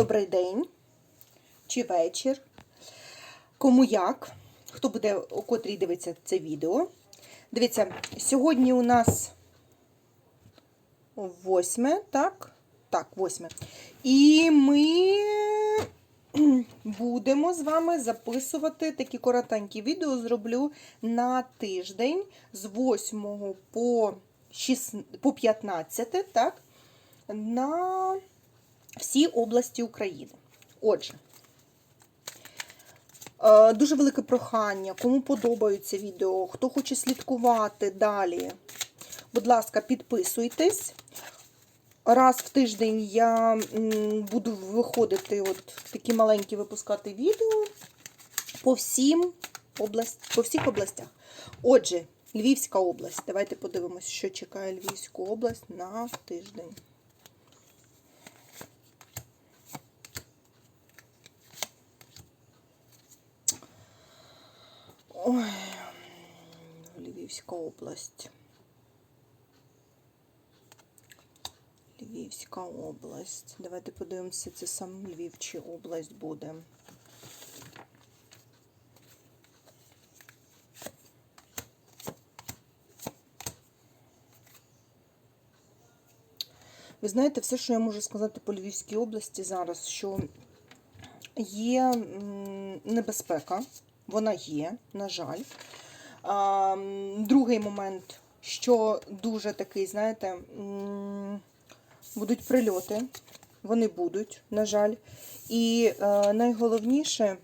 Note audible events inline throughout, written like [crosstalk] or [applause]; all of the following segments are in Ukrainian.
Добрий день чи вечір. Кому як, хто буде, у котрій дивиться це відео. Дивіться, сьогодні у нас восьме, так? Так, восьме. І ми [clears throat] будемо з вами записувати такі коротенькі відео. Зроблю на тиждень з 8 по, 6, по 15, так? На всі області України. Отже, е, дуже велике прохання, кому подобаються відео, хто хоче слідкувати далі. Будь ласка, підписуйтесь. Раз в тиждень я буду виходити, от такі маленькі випускати відео по всім область, по всіх областях. Отже, Львівська область. Давайте подивимось, що чекає Львівську область на тиждень. Ой, Львівська область. Львівська область. Давайте подивимося, це сам Львів чи область буде. Ви знаєте, все, що я можу сказати по Львівській області зараз, що є небезпека, вона є, на жаль. А, другий момент, що дуже такий, знаєте, будуть прильоти, вони будуть, на жаль. І е, найголовніше,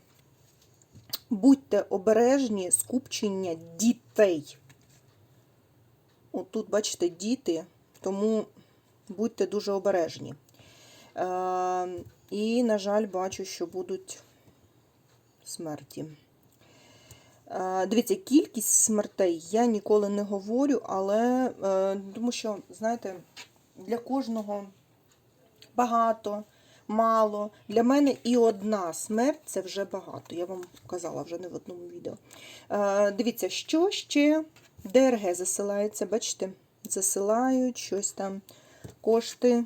будьте обережні скупчення дітей. От тут, бачите, діти, тому будьте дуже обережні. Е, і, на жаль, бачу, що будуть смерті. Е, Дивіться, кількість смертей я ніколи не говорю, але е, тому що, знаєте, для кожного багато, мало. Для мене і одна смерть це вже багато. Я вам казала вже не в одному відео. Е, Дивіться, що ще ДРГ засилається, бачите, засилають щось там, кошти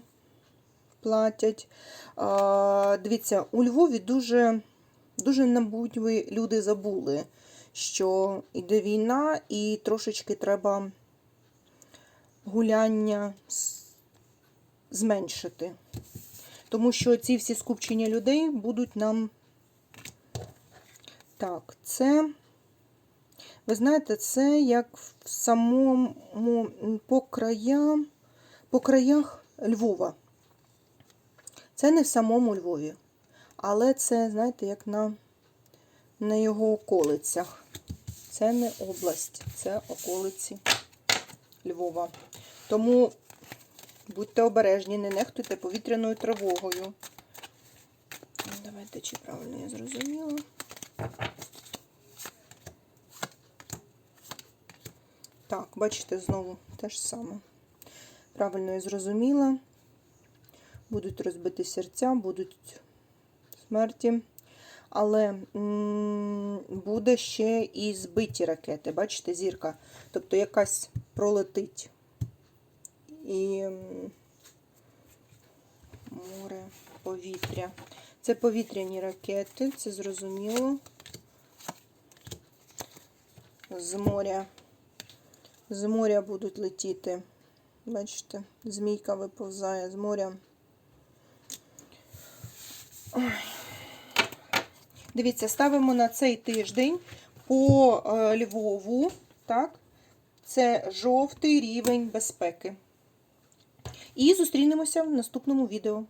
платять. Дивіться, у Львові дуже, дуже, мабуть, люди забули, що йде війна, і трошечки треба гуляння зменшити. Тому що ці всі скупчення людей будуть нам. Так, це, ви знаєте, це як в самому по краям, по краях Львова. Це не в самому Львові, але це, знаєте, як на, на його околицях. Це не область, це околиці Львова. Тому будьте обережні, не нехтуйте повітряною тривогою. Давайте, чи правильно я зрозуміла. Так, бачите, знову те ж саме. Правильно я зрозуміла. Будуть розбиті серця, будуть смерті. Але буде ще і збиті ракети. Бачите, зірка. Тобто якась пролетить. І море, повітря. Це повітряні ракети, це зрозуміло. З моря. З моря будуть летіти. Бачите, змійка виповзає з моря. Ой. Дивіться, ставимо на цей тиждень по е, Львову, так? Це жовтий рівень безпеки. І зустрінемося в наступному відео.